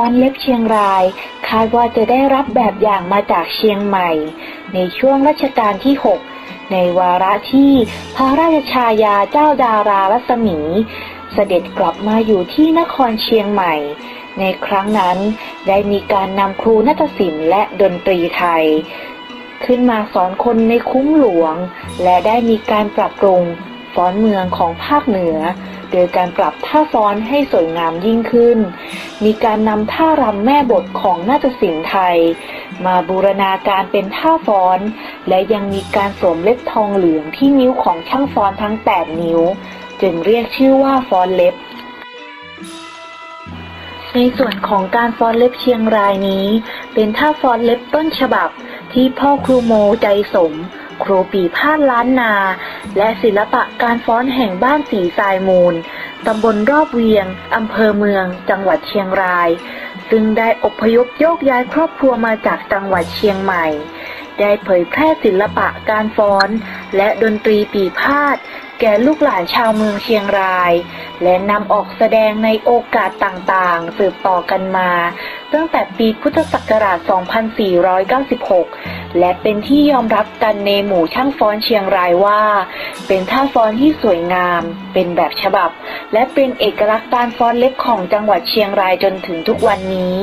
ฟ้อนเล็บเชียงราย คาดว่าจะได้รับแบบอย่างมาจากเชียงใหม่ ในช่วงรัชกาลที่ 6 ในวาระที่พระราชชายาเจ้าดารารัศมี เสด็จกลับมาอยู่ที่นครเชียงใหม่ ในครั้งนั้นได้มีการนำครูนาฏศิลป์และดนตรีไทย ขึ้นมาสอนคนในคุ้มหลวง และได้มีการปรับปรุงฟ้อนเมืองของภาคเหนือ โดยการปรับท่าฟ้อนให้สวยงามยิ่งขึ้น มีการนำท่ารำแม่บทของนาฏศิลป์ไทย มาบูรณาการเป็นท่าฟ้อน และยังมีการสวมเล็บทองเหลืองที่นิ้วของช่างฟ้อนทั้ง 8 นิ้ว จึงเรียกชื่อว่าฟ้อนเล็บในส่วนของการฟ้อนเล็บเชียงรายนี้ เป็นท่าฟ้อนเล็บต้นฉบับที่พ่อครูโมใจสม ครูปีพาดล้านนา และศิลปะการฟ้อนแห่งบ้านสีทรายมูล ตำบลรอบเวียง อำเภอเมือง จังหวัดเชียงราย ซึ่งได้อพยพโยกย้ายครอบครัวมาจากจังหวัดเชียงใหม่ ได้เผยแพร่ศิลปะการฟ้อน และดนตรีปีพาดแก่ลูกหลานชาวเมืองเชียงราย และนำออกแสดงในโอกาสต่างๆ สืบต่อกันมา ตั้งแต่ปีพุทธศักราช 2496 และเป็นที่ยอมรับกันในหมู่ช่างฟ้อนเชียงรายว่า เป็นท่าฟ้อนที่สวยงาม เป็นแบบฉบับ และเป็นเอกลักษณ์การฟ้อนเล็บของจังหวัดเชียงรายจนถึงทุกวันนี้